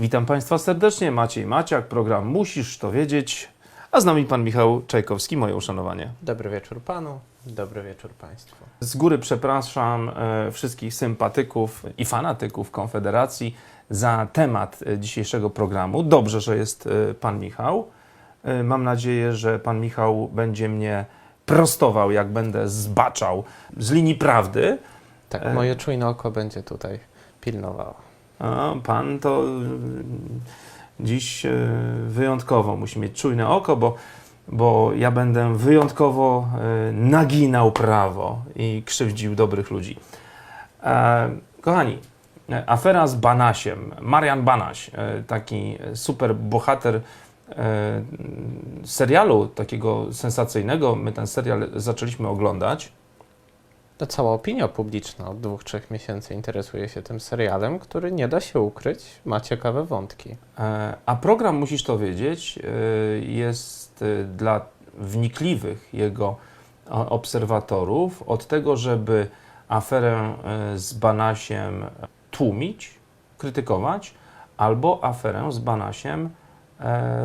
Witam Państwa serdecznie. Maciej Maciak, program Musisz to wiedzieć. A z nami Pan Michał Czajkowski, moje uszanowanie. Dobry wieczór panu, dobry wieczór państwu. Z góry przepraszam e, wszystkich sympatyków i fanatyków Konfederacji za temat e, dzisiejszego programu. Dobrze, że jest e, Pan Michał. E, Mam nadzieję, że Pan Michał będzie mnie prostował, jak będę zbaczał z linii prawdy. Tak, moje czujne oko będzie tutaj pilnowało. A pan to y, dziś y, wyjątkowo musi mieć czujne oko, bo, bo ja będę wyjątkowo y, naginał prawo i krzywdził dobrych ludzi. E, kochani, afera z Banasiem. Marian Banaś, e, taki super bohater e, serialu takiego sensacyjnego. My ten serial zaczęliśmy oglądać. To cała opinia publiczna od dwóch, trzech miesięcy interesuje się tym serialem, który nie da się ukryć, ma ciekawe wątki. E, A program, musisz to wiedzieć, e, jest e, dla wnikliwych jego obserwatorów od tego, żeby aferę z Banasiem tłumić, krytykować, albo aferę z Banasiem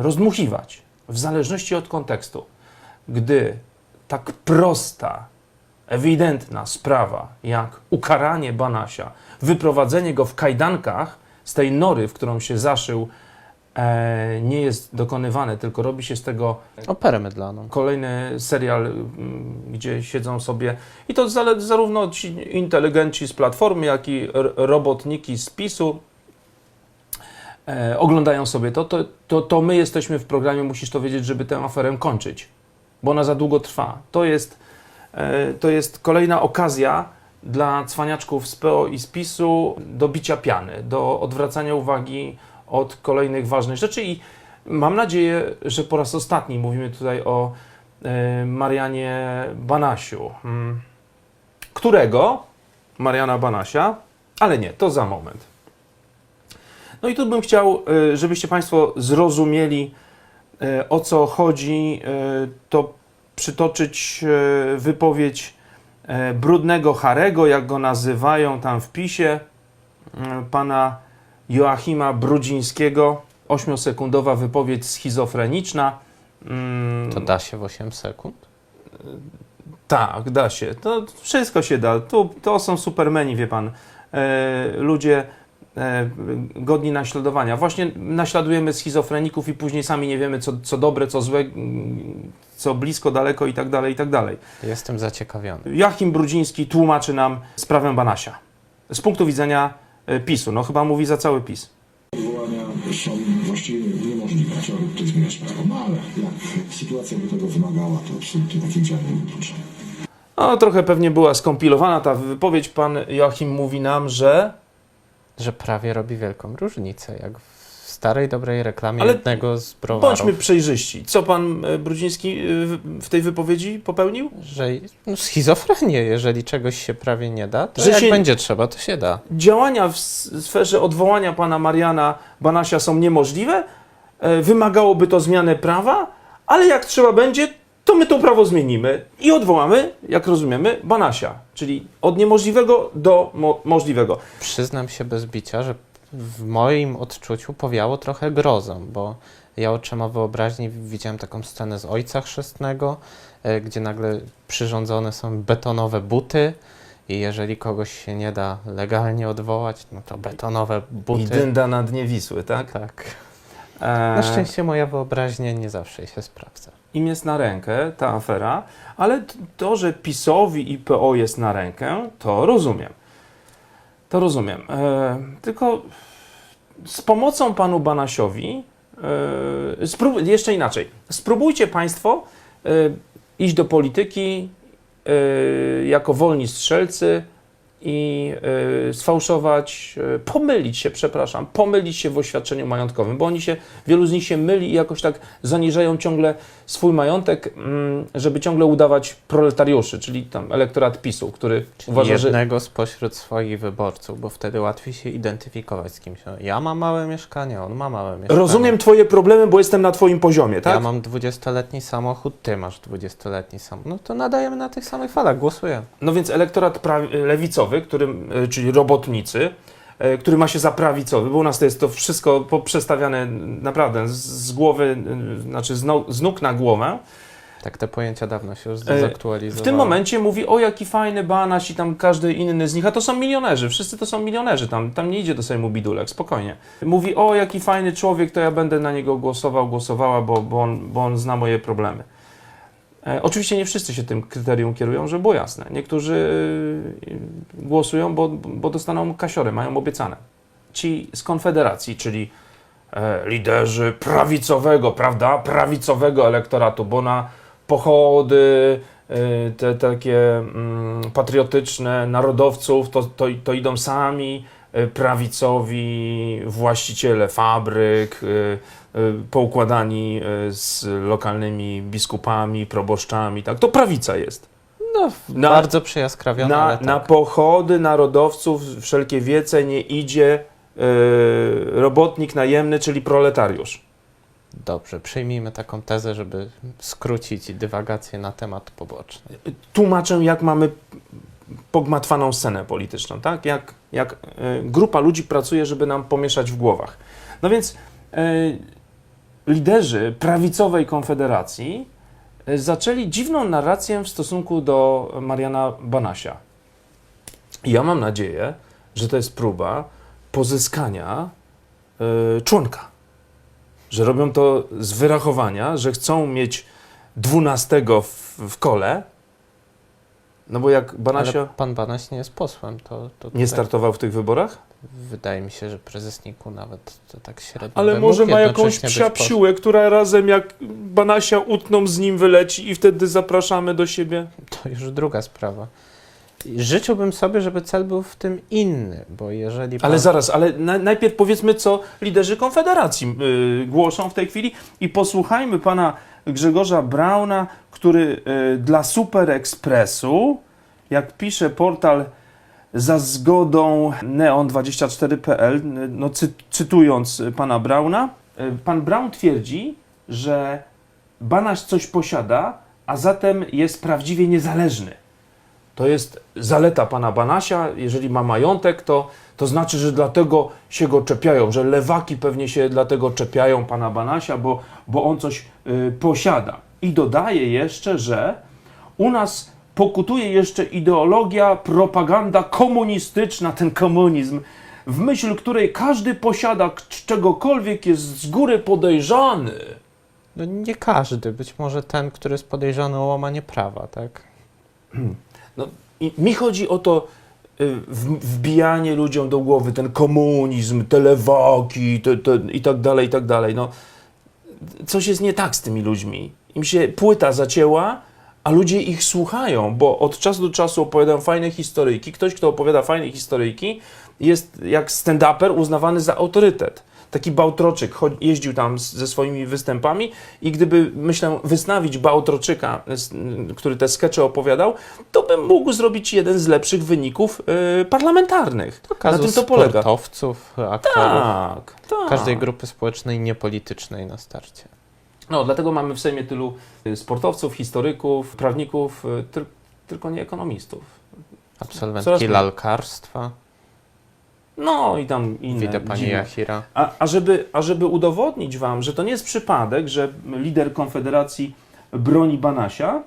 rozdmuchiwać, w zależności od kontekstu. Gdy tak prosta, ewidentna sprawa jak ukaranie Banasia, wyprowadzenie go w kajdankach z tej nory, w którą się zaszył, e, nie jest dokonywane, tylko robi się z tego Operę mydlaną. kolejny serial, mm, gdzie siedzą sobie i to zale- zarówno ci inteligenci z Platformy, jak i r- robotniki z PiSu e, oglądają sobie to, to, to, to my jesteśmy w programie, musisz to wiedzieć, żeby tę aferę kończyć, bo ona za długo trwa. To jest, to jest kolejna okazja dla cwaniaczków z PO i z PiSu do bicia piany, do odwracania uwagi od kolejnych ważnych rzeczy i mam nadzieję, że po raz ostatni mówimy tutaj o e, Marianie Banasiu, mm, którego? Mariana Banasia, ale nie, to za moment. No i tu bym chciał, e, żebyście Państwo zrozumieli, e, o co chodzi, e, to przytoczyć e, wypowiedź e, brudnego Harego, jak go nazywają tam w PiSie, e, pana Joachima Brudzińskiego. Ośmiosekundowa wypowiedź schizofreniczna. Mm, To da się w 8 sekund? tak, da się. To wszystko się da. Tu, to są supermeni, wie pan. Ludzie godni naśladowania. Właśnie naśladujemy schizofreników i później sami nie wiemy, co, co dobre, co złe, co blisko, daleko i tak dalej, i tak dalej. Jestem zaciekawiony. Joachim Brudziński tłumaczy nam sprawę Banasia. Z punktu widzenia e, PiSu. No chyba mówi za cały PiS. Odwołania są właściwie niemożliwe. Trzeba by tutaj zmieniać prawo. No ale jak sytuacja by tego wymagała, to absolutnie takich działań nie wykluczam. No, trochę pewnie była skompilowana ta wypowiedź. Pan Joachim mówi nam, że Że prawie robi wielką różnicę, jak w starej, dobrej reklamie Ale jednego z browarów. bądźmy przejrzyści. Co pan e, Brudziński e, w- tej wypowiedzi popełnił? Że no, schizofrenię, jeżeli czegoś się prawie nie da, to Że jak się- będzie trzeba, to się da. Działania w sferze odwołania pana Mariana Banasia są niemożliwe. E, Wymagałoby to zmiany prawa, ale jak trzeba będzie, to my to prawo zmienimy i odwołamy, jak rozumiemy, Banasia. Czyli od niemożliwego do mo- możliwego. Przyznam się bez bicia, że w moim odczuciu powiało trochę grozą, bo ja oczyma wyobraźni widziałem taką scenę z Ojca Chrzestnego, e, gdzie nagle przyrządzone są betonowe buty i jeżeli kogoś się nie da legalnie odwołać, no to betonowe I buty. dynda na dnie Wisły, tak? Tak. E, Na szczęście moja wyobraźnia nie zawsze się sprawdza. Im jest na rękę ta afera, ale to, że PiSowi i PO jest na rękę, to rozumiem. To rozumiem. E, tylko z pomocą panu Banasiowi, e, jeszcze inaczej, spróbujcie państwo e, iść do polityki e, jako wolni strzelcy i e, sfałszować, e, pomylić się, przepraszam, pomylić się w oświadczeniu majątkowym, bo oni się, wielu z nich się myli i jakoś tak zaniżają ciągle swój majątek, mm, żeby ciągle udawać proletariuszy, czyli tam elektorat PiSu, który uważa, że Jednego spośród swoich wyborców, bo wtedy łatwiej się identyfikować z kimś. No, Ja mam małe mieszkanie, on ma małe mieszkanie. rozumiem twoje problemy, bo jestem na twoim poziomie, tak? Ja mam 20-letni samochód, ty masz 20-letni samochód. No to nadajemy na tych samych falach, głosuję. No więc elektorat lewicowy, którym, y, czyli robotnicy, który ma się za prawicowy, bo u nas to jest to wszystko poprzestawiane naprawdę z, głowy, e, znaczy z, no, z nóg na głowę. Tak, te pojęcia dawno się już E, zdezaktualizowały. W tym momencie mówi, o jaki fajny Banaś i tam każdy inny z nich, a to są milionerzy, wszyscy to są milionerzy, tam, tam nie idzie do Sejmu Bidulek, spokojnie. Mówi, o jaki fajny człowiek, to ja będę na niego głosował, głosowała, bo, bo, on, bo on zna moje problemy. E, oczywiście nie wszyscy się tym kryterium kierują, żeby było jasne. Niektórzy y, głosują, bo, bo dostaną kasiory, mają obiecane. Ci z Konfederacji, czyli e, liderzy prawicowego, prawda, prawicowego elektoratu, bo na pochody, y, te takie mm, patriotyczne narodowców, to, to, to idą sami y, prawicowi właściciele fabryk, poukładani y, z lokalnymi biskupami, proboszczami, tak, to prawica jest. No, Na- bardzo przyjaskrawione, Na, ale tak. na pochody narodowców wszelkie wiece nie idzie y, robotnik najemny, czyli proletariusz. Dobrze, przyjmijmy taką tezę, żeby skrócić dywagację na temat poboczny. tłumaczę, jak mamy pogmatwaną scenę polityczną, tak? Jak, jak e, grupa ludzi pracuje, żeby nam pomieszać w głowach. No więc e, liderzy prawicowej konfederacji e, zaczęli dziwną narrację w stosunku do Mariana Banasia. I ja mam nadzieję, że to jest próba pozyskania e, członka. Że robią to z wyrachowania, że chcą mieć dwunastego w, w kole, no bo jak Banasia Ale pan Banaś nie jest posłem, to, to nie startował w tych wyborach, wydaje mi się, że prezesniku nawet to tak średnio ale może ma jakąś psiapsiłę, która razem jak Banasia utną z nim wyleci i wtedy zapraszamy do siebie. To już druga sprawa. Życzyłbym sobie, żeby cel był w tym inny, bo jeżeli pan... Ale zaraz, ale na, najpierw powiedzmy, co liderzy Konfederacji yy, głoszą w tej chwili i posłuchajmy pana Grzegorza Brauna, który yy, dla Super Expressu, jak pisze portal za zgodą neon24.pl, no cy, cytując pana Brauna, yy, pan Braun twierdzi, że Banaś coś posiada, a zatem jest prawdziwie niezależny. To jest zaleta pana Banasia. Jeżeli ma majątek, to, to znaczy, że dlatego się go czepiają, że lewaki pewnie się dlatego czepiają pana Banasia, bo, bo on coś y, posiada. I dodaje jeszcze, że u nas pokutuje jeszcze ideologia, propaganda komunistyczna, ten komunizm, w myśl której każdy posiada k- czegokolwiek jest z góry podejrzany. No nie każdy, być może ten, który jest podejrzany o łamanie prawa, tak? No, i mi chodzi o to y, w- wbijanie ludziom do głowy, ten komunizm, te lewaki te, te, i tak dalej, i tak dalej. No, coś jest nie tak z tymi ludźmi. Im się płyta zacięła, a ludzie ich słuchają, bo od czasu do czasu opowiadają fajne historyjki. Ktoś, kto opowiada fajne historyjki, jest jak stand-uper uznawany za autorytet. Taki Bałtroczyk jeździł tam ze swoimi występami i gdyby, myślę, wysnawić Bałtroczyka, który te skecze opowiadał, to bym mógł zrobić jeden z lepszych wyników y, parlamentarnych. Na Kazus tym to polega. sportowców, aktorów, Tak, tak. każdej grupy społecznej niepolitycznej na starcie. No, dlatego mamy w Sejmie tylu y, sportowców, historyków, prawników, y, tyl, tylko nie ekonomistów. Absolwentki lalkarstwa, No i tam inne. widzę pani dziwne. Jachira. A, a, żeby, a żeby udowodnić Wam, że to nie jest przypadek, że lider Konfederacji broni Banasia,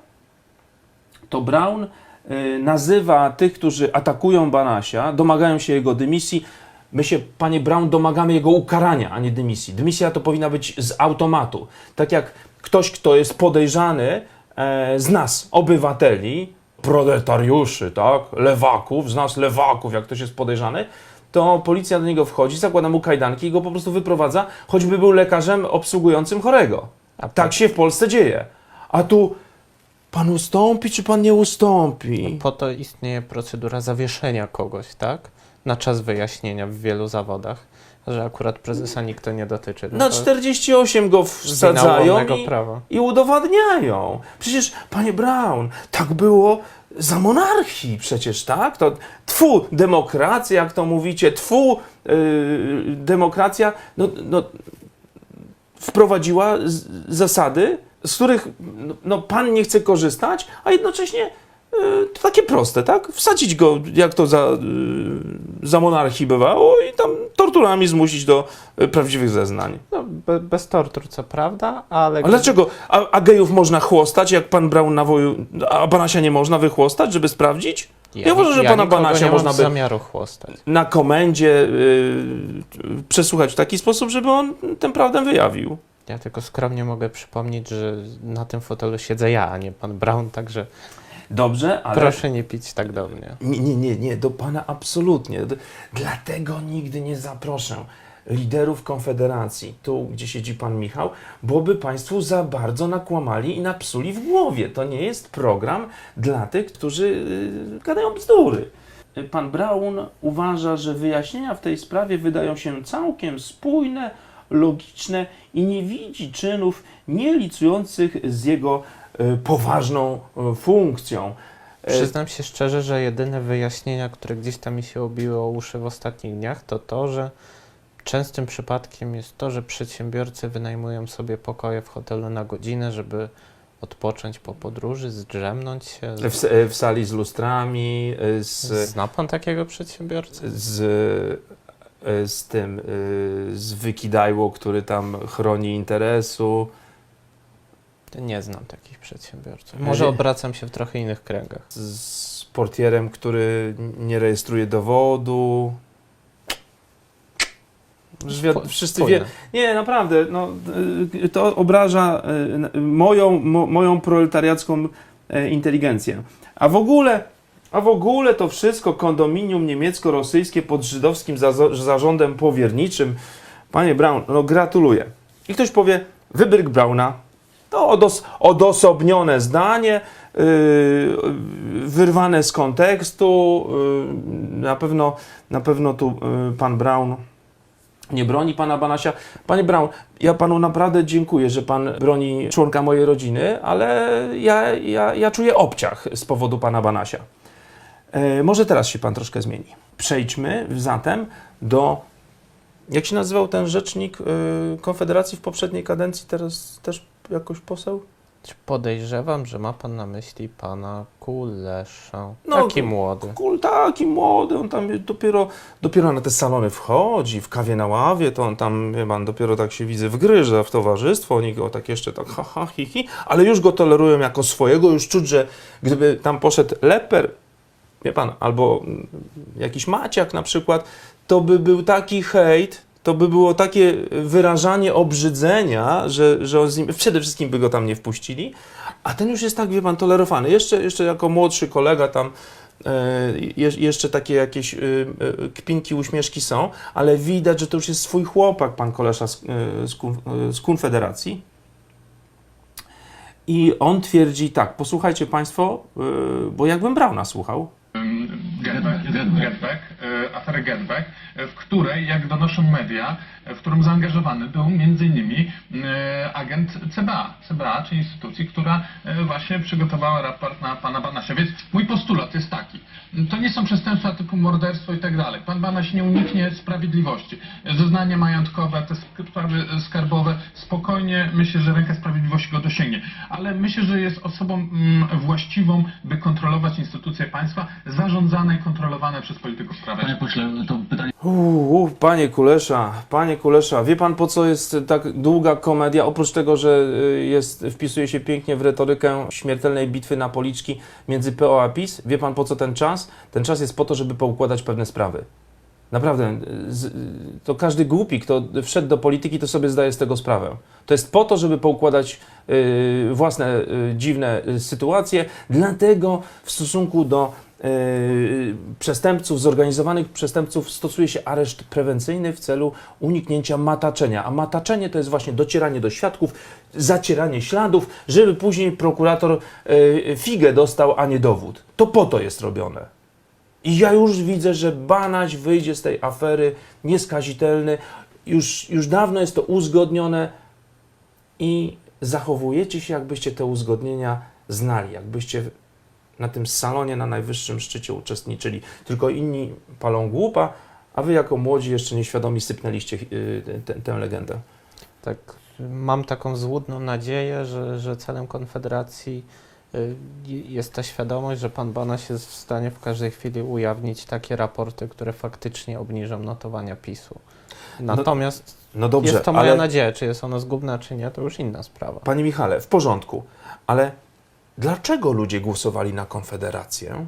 to Brown y, nazywa tych, którzy atakują Banasia, domagają się jego dymisji. My się, panie Brown, domagamy jego ukarania, a nie dymisji. Dymisja to powinna być z automatu. Tak jak ktoś, kto jest podejrzany e, z nas, obywateli, proletariuszy, tak, lewaków, z nas lewaków, jak ktoś jest podejrzany, to policja do niego wchodzi, zakłada mu kajdanki i go po prostu wyprowadza, choćby był lekarzem obsługującym chorego. A Tak się w Polsce dzieje. A tu pan ustąpi, czy pan nie ustąpi? Po to istnieje procedura zawieszenia kogoś, tak? Na czas wyjaśnienia w wielu zawodach, że akurat prezesa nikt to nie dotyczy. No Na to 48 go wsadzają i, prawa. i udowadniają. Przecież, panie Brown, tak było za monarchii przecież, tak? To tfu, demokracja, jak to mówicie, tfu, yy, demokracja, no, no, wprowadziła z, zasady, z których no, no, pan nie chce korzystać, a jednocześnie to takie proste, tak? Wsadzić go, jak to za, y, za monarchii bywało i tam torturami zmusić do y, prawdziwych zeznań. No, be, bez tortur, co prawda, ale... A dlaczego? A, a gejów można chłostać, jak pan brał nawoju, a Banasia nie można wychłostać, żeby sprawdzić? Ja uważam, że pana nikogo Banasia można by- zamiaru chłostać. Na komendzie y, przesłuchać w taki sposób, żeby on tę prawdę wyjawił. Ja tylko skromnie mogę przypomnieć, że na tym fotelu siedzę ja, a nie pan Brown, także Dobrze, ale... proszę nie pić tak do mnie. Nie, nie, nie, nie, do pana absolutnie. Dlatego nigdy nie zaproszę liderów Konfederacji, tu gdzie siedzi pan Michał, bo by państwu za bardzo nakłamali i napsuli w głowie. To nie jest program dla tych, którzy yy, gadają bzdury. Pan Braun uważa, że wyjaśnienia w tej sprawie wydają się całkiem spójne, logiczne i nie widzi czynów nielicujących z jego y, poważną y, funkcją. E, Przyznam się szczerze, że jedyne wyjaśnienia, które gdzieś tam mi się obiły o uszy w ostatnich dniach, to to, że częstym przypadkiem jest to, że przedsiębiorcy wynajmują sobie pokoje w hotelu na godzinę, żeby odpocząć po podróży, zdrzemnąć się. W, e, w sali z lustrami, e, z, Zna pan takiego przedsiębiorcę? z, e, z tym, e, z wykidajło, który tam chroni interesu. Nie znam takich przedsiębiorców. Może Nie. obracam się w trochę innych kręgach. z, portierem, który nie rejestruje dowodu. Już wi- Spo- wszyscy wie. Nie, naprawdę, no, y, to obraża y, moją, mo, moją proletariacką e, inteligencję. A w ogóle, a w ogóle to wszystko kondominium niemiecko-rosyjskie pod żydowskim zazo- zarządem powierniczym. Panie Braun, no gratuluję. I ktoś powie, wybryk Brauna, to odos odosobnione zdanie, yy, wyrwane z kontekstu. Yy, na, pewno, na pewno tu yy, pan Braun nie broni pana Banasia. Panie Braun, ja panu naprawdę dziękuję, że pan broni członka mojej rodziny, ale ja, ja, ja czuję obciach z powodu pana Banasia. E, może teraz się pan troszkę zmieni. Przejdźmy zatem do. Jak się nazywał ten rzecznik y, Konfederacji w poprzedniej kadencji, teraz też jakoś poseł? Podejrzewam, że ma pan na myśli pana Kulesza. No, Taki młody. Kul, taki młody, on tam dopiero, dopiero na te salony wchodzi, w kawie na ławie, to on tam, wie pan, dopiero tak się widzę, wgryza w towarzystwo, oni go tak jeszcze tak ha, ha, hi, hi, ale już go tolerują jako swojego, już czuć, że gdyby tam poszedł leper, wie pan, albo jakiś maciak na przykład, to by był taki hejt, to by było takie wyrażanie obrzydzenia, że, że on z nim, przede wszystkim by go tam nie wpuścili, a ten już jest tak, wie pan, tolerowany. Jeszcze, jeszcze jako młodszy kolega tam e, je, jeszcze takie jakieś e, e, kpinki, uśmieszki są, ale widać, że to już jest swój chłopak, pan koleża z, z, z Konfederacji. I on twierdzi tak, posłuchajcie Państwo, bo jakbym Brauna słuchał, Getback, Getback, e, aferę Getback, e, w której, jak donoszą media, e, w którym zaangażowany był m.in. e, agent CBA, CBA, czyli instytucji, która e, właśnie przygotowała raport na pana Banasia. Więc mój postulat jest taki. To nie są przestępstwa typu morderstwo i tak dalej. Pan Banaś nie uniknie sprawiedliwości. Zeznania majątkowe, te sprawy skarbowe, spokojnie myślę, że ręka sprawiedliwości go dosięgnie. Ale myślę, że jest osobą mm, właściwą, by kontrolować instytucje państwa zarządzane i kontrolowane przez polityków prawa. Panie pośle, to pytanie Uuu, panie Kulesza, panie Kulesza, wie pan po co jest tak długa komedia? Oprócz tego, że y, jest, wpisuje się pięknie w retorykę śmiertelnej bitwy na policzki między PO a PiS, wie pan po co ten czas? Ten czas jest po to, żeby poukładać pewne sprawy. Naprawdę, y, y, to każdy głupi, kto wszedł do polityki, to sobie zdaje z tego sprawę. To jest po to, żeby poukładać własne dziwne sytuacje, dlatego w stosunku do przestępców, zorganizowanych przestępców stosuje się areszt prewencyjny w celu uniknięcia mataczenia. A mataczenie to jest właśnie docieranie do świadków, zacieranie śladów, żeby później prokurator y, figę dostał, a nie dowód. To po to jest robione. I ja już widzę, że Banaś wyjdzie z tej afery nieskazitelny. Już, już dawno jest to uzgodnione i zachowujecie się, jakbyście te uzgodnienia znali, jakbyście na tym salonie na najwyższym szczycie uczestniczyli. Tylko inni palą głupa, a wy jako młodzi, jeszcze nieświadomi sypnęliście yy, tę- legendę. Tak, mam taką złudną nadzieję, że, że celem Konfederacji y, jest ta świadomość, że pan Banaś jest w stanie w każdej chwili ujawnić takie raporty, które faktycznie obniżą notowania PiSu. Natomiast No dobrze, jest to moja ale nadzieja, czy jest ona zgubna, czy nie, to już inna sprawa. Panie Michale, w porządku, ale dlaczego ludzie głosowali na Konfederację?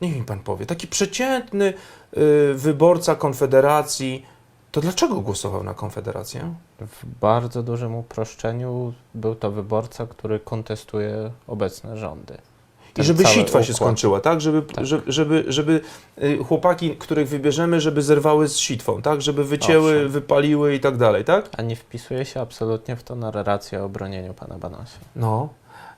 Niech mi pan powie. Taki przeciętny y, wyborca Konfederacji, to dlaczego głosował na Konfederację? W bardzo dużym uproszczeniu był to wyborca, który kontestuje obecne rządy. I Ten żeby cały sitwa się układ. skończyła, tak? Żeby, Tak. żeby, żeby, żeby chłopaki, których wybierzemy, żeby zerwały z sitwą, tak? Żeby wycięły, Owszem. wypaliły i tak dalej, tak? A nie wpisuje się absolutnie w to narrację o bronieniu pana Banasia. No.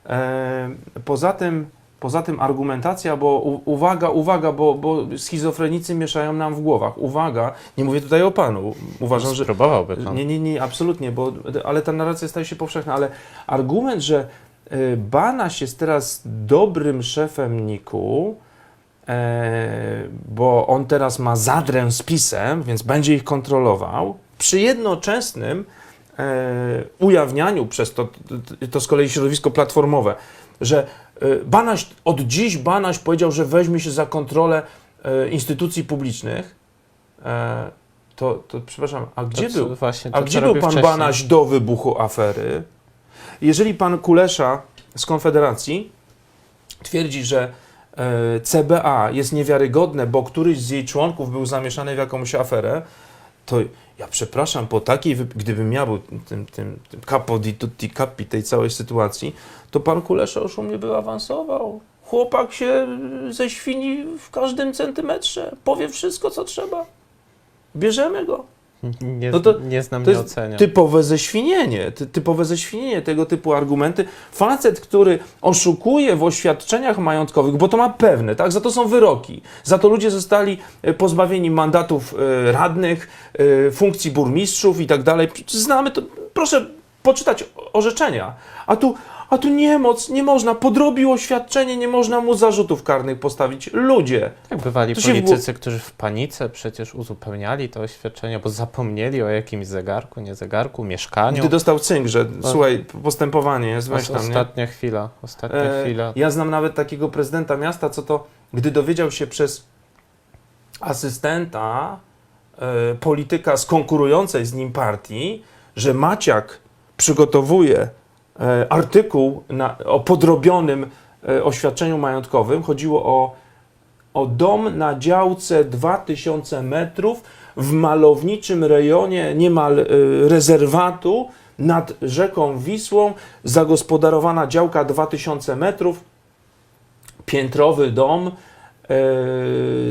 E, poza tym, poza tym argumentacja, bo uwaga, uwaga, bo, bo schizofrenicy mieszają nam w głowach. Uwaga, nie mówię tutaj o panu. Uważam, że Spróbowałby pan. nie, nie, nie, absolutnie, bo, ale ta narracja staje się powszechna, ale argument, że y, Banaś jest teraz dobrym szefem NIK-u, e, bo on teraz ma zadrę z PiSem, więc będzie ich kontrolował, przy jednoczesnym e, ujawnianiu przez to, to, z kolei środowisko platformowe, że e, Banaś, od dziś Banaś powiedział, że weźmie się za kontrolę e, instytucji publicznych, e, to, to przepraszam, a gdzie to, był? Właśnie to, A gdzie był pan wcześniej. Banaś do wybuchu afery? Jeżeli pan Kulesza z Konfederacji twierdzi, że e, CBA jest niewiarygodne, bo któryś z jej członków był zamieszany w jakąś aferę, to ja przepraszam, po takiej, gdybym ja był tym, tym, tym, capo di tutti capi tej całej sytuacji, to pan Kulesza już u mnie by awansował. Chłopak się ze świni w każdym centymetrze, powie wszystko, co trzeba. Bierzemy go. Nie, No to- nie znam, To nie oceniam. typowe ześwinienie, ty, typowe ześwinienie tego typu argumenty. Facet, który oszukuje w oświadczeniach majątkowych, bo to ma pewne, tak? Za to są wyroki. Za to ludzie zostali e, pozbawieni mandatów e, radnych, e, funkcji burmistrzów i tak dalej. Znamy to. Proszę poczytać orzeczenia. A tu, a tu niemoc, nie można. Podrobił oświadczenie, nie można mu zarzutów karnych postawić. Ludzie. Tak, bywali To się w politycy, którzy w panice przecież uzupełniali to oświadczenie, bo zapomnieli o jakimś zegarku, nie zegarku, mieszkaniu. Gdy dostał cynk, że słuchaj, postępowanie jest, weź tam, nie? ostatnia chwila, ostatnia E, chwila. Ja znam nawet takiego prezydenta miasta, co to, gdy dowiedział się przez asystenta e, polityka z konkurującej z nim partii, że Maciak przygotowuje artykuł na, o podrobionym e, oświadczeniu majątkowym. Chodziło o, o dom na działce 2000 metrów w malowniczym rejonie niemal e, rezerwatu nad rzeką Wisłą, zagospodarowana działka 2000 metrów, piętrowy dom e,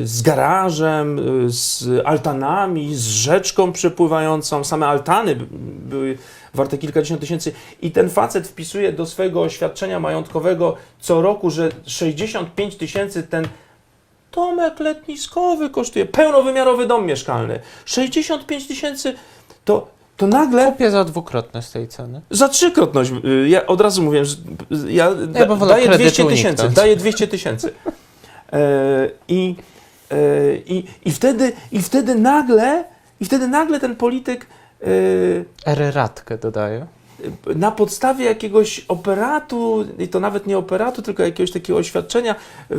z garażem, e, z altanami, z rzeczką przepływającą. Same altany były warte kilkadziesiąt tysięcy. I ten facet wpisuje do swojego oświadczenia majątkowego co roku, że 65 tysięcy ten domek letniskowy kosztuje, pełnowymiarowy dom mieszkalny. 65 tysięcy to, to nagle Kupię za dwukrotność tej ceny. za trzykrotność. y, Ja od razu mówię, że ja da, Ja wolał daję kredytu 200 tysięcy. Daję 200 tysięcy. E, I, e, i, i, wtedy, I wtedy nagle, i wtedy nagle ten polityk e, Eryratkę dodaję. na podstawie jakiegoś operatu, i to nawet nie operatu, tylko jakiegoś takiego oświadczenia y,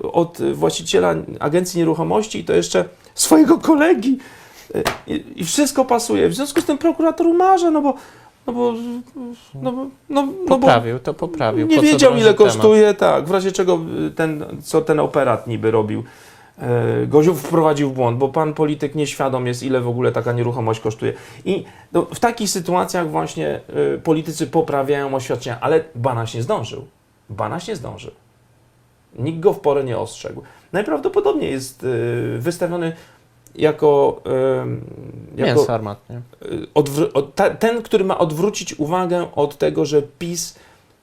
y, od właściciela agencji nieruchomości i to jeszcze swojego kolegi y, i, wszystko pasuje. W związku z tym prokurator umarza, no bo no bo, no bo, no, no bo Poprawił, to poprawił. nie Po wiedział ile temat? kosztuje, tak, w razie czego y, ten, co ten operat niby robił. E, Goziów wprowadził w błąd, bo pan polityk nieświadom jest, ile w ogóle taka nieruchomość kosztuje. I no, w takich sytuacjach właśnie y, politycy poprawiają oświadczenia, ale Banaś nie zdążył. Banaś nie zdążył. Nikt go w porę nie ostrzegł. Najprawdopodobniej jest y, wystawiony jako, jako Mięso armatnie. ten, który ma odwrócić uwagę od tego, że PiS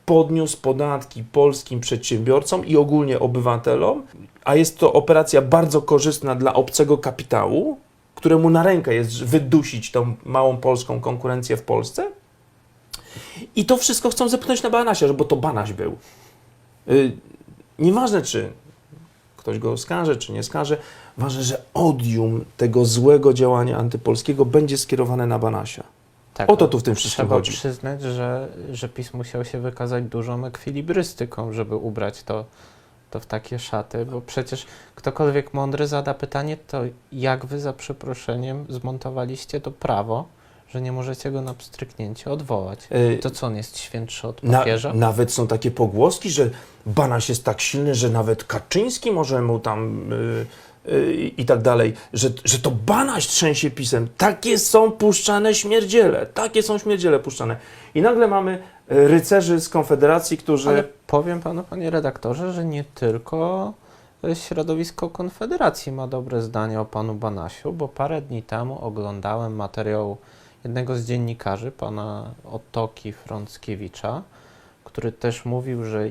podniósł podatki polskim przedsiębiorcom i ogólnie obywatelom, a jest to operacja bardzo korzystna dla obcego kapitału, któremu na rękę jest wydusić tą małą polską konkurencję w Polsce. I to wszystko chcą zepchnąć na Banasia, bo to Banaś był. Y, nieważne, czy ktoś go skaże, czy nie skaże, ważne, że odium tego złego działania antypolskiego będzie skierowane na Banasia. Tak, O to tu w tym wszystkim Trzeba chodzi. przyznać, że, że PiS musiał się wykazać dużą ekwilibrystyką, żeby ubrać to, to w takie szaty, bo przecież ktokolwiek mądry zada pytanie, to jak wy za przeproszeniem zmontowaliście to prawo, że nie możecie go na pstryknięcie odwołać. Y, To co, on jest świętszy od Na, papieża? nawet są takie pogłoski, że Banaś jest tak silny, że nawet Kaczyński może mu tam i tak dalej, że, że to Banaś trzęsie pisem. Takie są puszczane śmierdziele, takie są śmierdziele puszczane. I nagle mamy y, rycerzy z Konfederacji, którzy... Ale powiem panu, panie redaktorze, że nie tylko e, środowisko Konfederacji ma dobre zdanie o panu Banasiu, bo parę dni temu oglądałem materiał jednego z dziennikarzy, pana Otoki Frąckiewicza, który też mówił, że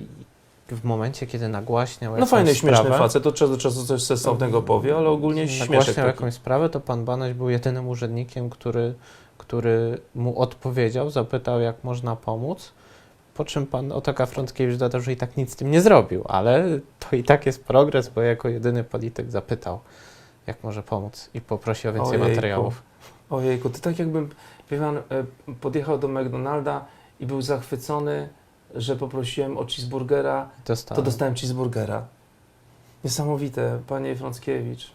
w momencie, kiedy nagłaśniał No jakąś fajny, śmieszny sprawę, facet, to czas do czasu coś sensownego powie, ale ogólnie śmieszek nagłaśniał taki. jakąś sprawę, to pan Banaś był jedynym urzędnikiem, który, który mu odpowiedział, zapytał, jak można pomóc. Po czym pan Otoka Frąckiewicz dodał, że i tak nic z tym nie zrobił, ale to i tak jest progres, bo jako jedyny polityk zapytał, jak może pomóc i poprosił o więcej Ojejku. materiałów. Ojejku, to tak jakbym, wie pan, e, podjechał do McDonalda i był zachwycony, że poprosiłem o cheeseburgera, Dostałem. to dostałem cheeseburgera. Niesamowite, panie Frąckiewicz.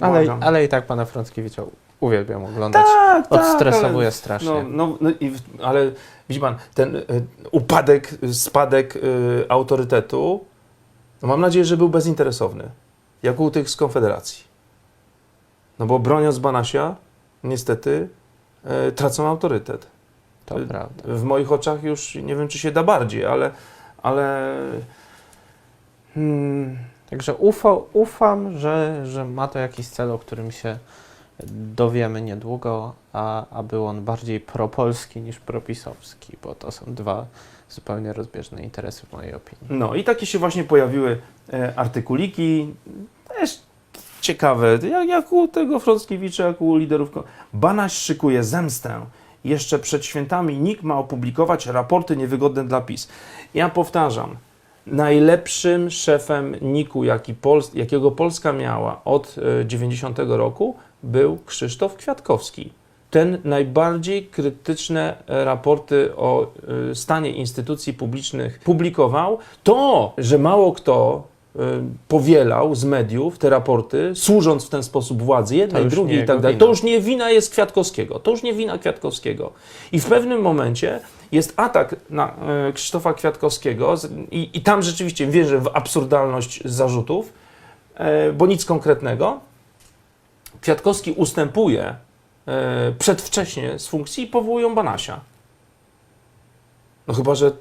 ale, Błagam. ale i tak pana Frąckiewicza uwielbiam oglądać. tak, Odstresowuje ale- strasznie. No, no, no i, w- ale widzi pan, ten y, upadek, spadek y, autorytetu, no mam nadzieję, że był bezinteresowny, jak u tych z Konfederacji. No bo broniąc Banasia, niestety y, tracą autorytet. To y, prawda. W moich oczach już nie wiem, czy się da bardziej, ale, ale hmm, Także ufa, ufam, że, że ma to jakiś cel, o którym się dowiemy niedługo, a, a był on bardziej propolski niż propisowski, bo to są dwa zupełnie rozbieżne interesy w mojej opinii. No i takie się właśnie pojawiły e, artykuliki, też ciekawe, jak, jak u tego Frąckiewicza, jak u liderów. Banaś szykuje zemstę. Jeszcze przed świętami NIK ma opublikować raporty niewygodne dla PiS. Ja powtarzam, najlepszym szefem NIK-u, jaki jakiego Polska miała od e, 90 roku, był Krzysztof Kwiatkowski. Ten najbardziej krytyczne e, raporty o e, stanie instytucji publicznych publikował. To, że mało kto e, powielał z mediów te raporty, służąc w ten sposób władzy jednej, drugiej i tak dalej, to już nie wina jest Kwiatkowskiego. To już nie wina Kwiatkowskiego. I w pewnym momencie jest atak na e, Krzysztofa Kwiatkowskiego i, i tam rzeczywiście wierzę w absurdalność zarzutów, e, bo nic konkretnego. Kwiatkowski ustępuje e, przedwcześnie z funkcji i powołują Banasia. No chyba, że e,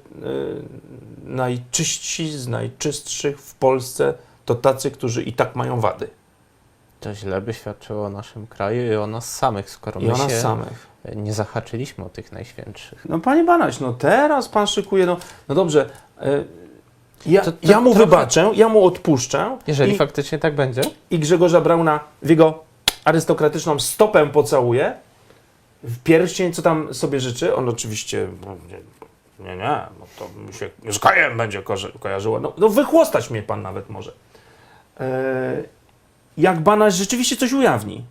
najczyści z najczystszych w Polsce to tacy, którzy i tak mają wady. To źle by świadczyło o naszym kraju i o nas samych, skoro I my o nas się samych. nie zahaczyliśmy o tych najświętszych. No panie Banaś, no teraz pan szykuje, no, no dobrze, e, ja, To- to ja mu trochę- wybaczę, ja mu odpuszczę Jeżeli i, faktycznie tak będzie, i Grzegorza Brauna w jego arystokratyczną stopę pocałuję, w pierścień, co tam sobie życzy, on oczywiście, no, nie, nie, nie no to mi się z Kajem będzie ko- kojarzyło, no, no wychłostać mnie pan nawet może. E, jak Banaś rzeczywiście coś ujawni,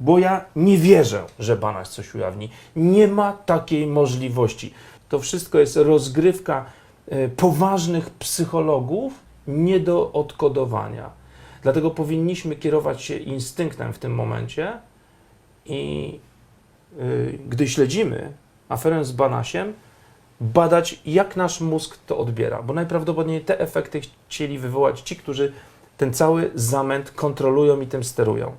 bo ja nie wierzę, że Banaś coś ujawni. Nie ma takiej możliwości. To wszystko jest rozgrywka e, poważnych psychologów nie do odkodowania. Dlatego powinniśmy kierować się instynktem w tym momencie i y, gdy śledzimy aferę z Banasiem, badać, jak nasz mózg to odbiera, bo najprawdopodobniej te efekty chcieli wywołać ci, którzy ten cały zamęt kontrolują i tym sterują.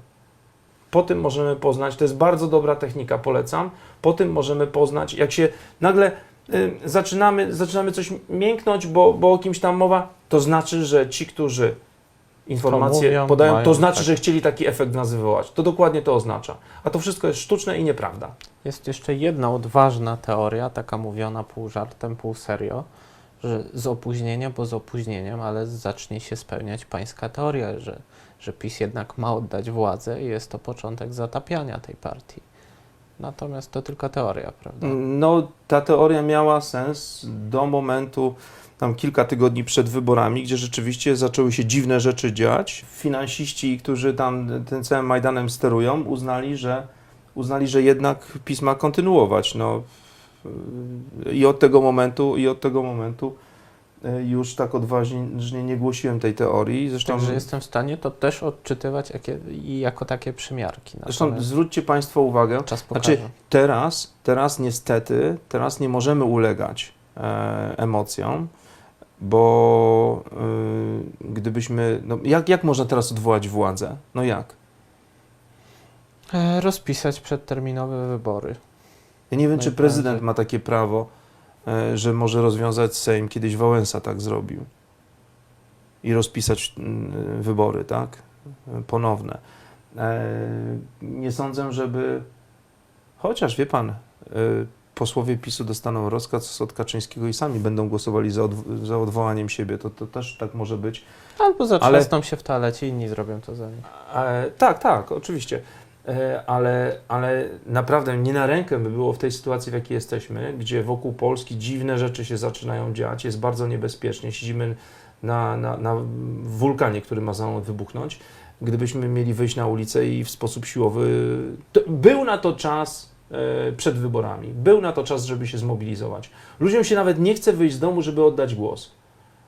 Po tym możemy poznać, to jest bardzo dobra technika, polecam. Po tym możemy poznać, jak się nagle y, zaczynamy, zaczynamy coś mięknąć, bo, bo o kimś tam mowa, to znaczy, że ci, którzy informacje mówią, podają, mają to znaczy, tak. że chcieli taki efekt nas wywołać. To dokładnie to oznacza. A to wszystko jest sztuczne i nieprawda. Jest jeszcze jedna odważna teoria, taka mówiona pół żartem, pół serio, że z opóźnieniem, bo z opóźnieniem, ale zacznie się spełniać pańska teoria, że, że PiS jednak ma oddać władzę i jest to początek zatapiania tej partii. Natomiast to tylko teoria, prawda? No, ta teoria miała sens do momentu, tam kilka tygodni przed wyborami, gdzie rzeczywiście zaczęły się dziwne rzeczy dziać. Finansiści, którzy tam tym całym Majdanem sterują, uznali, że uznali, że jednak PiS ma kontynuować. No, y, I od tego momentu, i od tego momentu y, już tak odważnie nie głosiłem tej teorii. Zresztą, Także jestem w stanie to też odczytywać jako takie przymiarki. zresztą Natomiast zwróćcie Państwo uwagę, czas pokaże. znaczy teraz, teraz niestety, teraz nie możemy ulegać e, emocjom, bo y, gdybyśmy, no jak, jak można teraz odwołać władzę? No jak? E, Rozpisać przedterminowe wybory. Ja nie wiem, czy Najprędzej. prezydent ma takie prawo, e, że może rozwiązać Sejm. Kiedyś Wałęsa tak zrobił. I rozpisać mm, wybory, tak? Ponowne. E, Nie sądzę, żeby. Chociaż wie pan, e, posłowie PiSu dostaną rozkaz od Kaczyńskiego i sami będą głosowali za, odw- za odwołaniem siebie. To, to też tak może być. Albo zatrzasną się w toalecie, inni zrobią to za nich. E, tak, tak, oczywiście. E, ale, ale naprawdę nie na rękę by było w tej sytuacji, w jakiej jesteśmy, gdzie wokół Polski dziwne rzeczy się zaczynają dziać, jest bardzo niebezpiecznie. Siedzimy na, na, na wulkanie, który ma za wybuchnąć. Gdybyśmy mieli wyjść na ulicę i w sposób siłowy. To, był na to czas przed wyborami. Był na to czas, żeby się zmobilizować. Ludziom się nawet nie chce wyjść z domu, żeby oddać głos.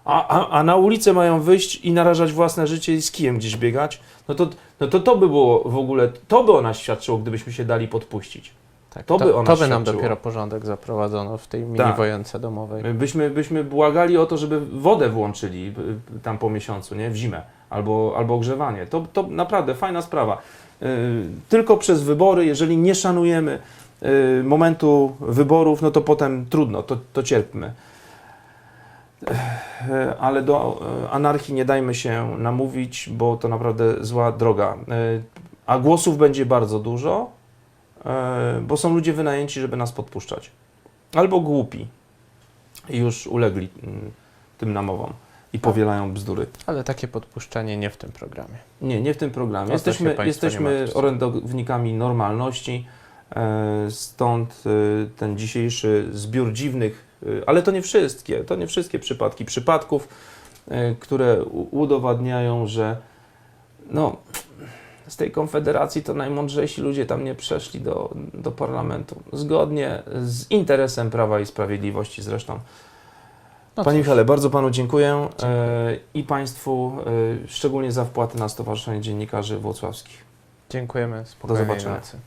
A, a, a na ulicę mają wyjść i narażać własne życie i z kijem gdzieś biegać, no to, no to to by było w ogóle, to by o nas świadczyło, gdybyśmy się dali podpuścić. Tak, To to, by to by nam dopiero porządek zaprowadzono w tej mini Tak. wojence domowej. Byśmy, byśmy błagali o to, żeby wodę włączyli y, tam po miesiącu, nie? W zimę. Albo, albo ogrzewanie. To, to naprawdę fajna sprawa. Y, Tylko przez wybory, jeżeli nie szanujemy y, momentu wyborów, no to potem trudno, to, to cierpmy. E, Ale do anarchii nie dajmy się namówić, bo to naprawdę zła droga. A głosów będzie bardzo dużo, bo są ludzie wynajęci, żeby nas podpuszczać. Albo głupi i już ulegli mm, tym namowom i powielają bzdury. Ale takie podpuszczenie nie w tym programie. Nie, nie w tym programie. To Jesteśmy, jesteśmy orędownikami normalności, e, stąd e, ten dzisiejszy zbiór dziwnych, e, ale to nie wszystkie, to nie wszystkie przypadki przypadków, które udowadniają, że no, z tej konfederacji to najmądrzejsi ludzie tam nie przeszli do, do parlamentu. Zgodnie z interesem Prawa i Sprawiedliwości zresztą. No Panie Michale, bardzo Panu dziękuję e, i Państwu, e, szczególnie za wpłaty na Stowarzyszenie Dziennikarzy Włocławskich. Dziękujemy. Spokojnej zobaczenia. nocy.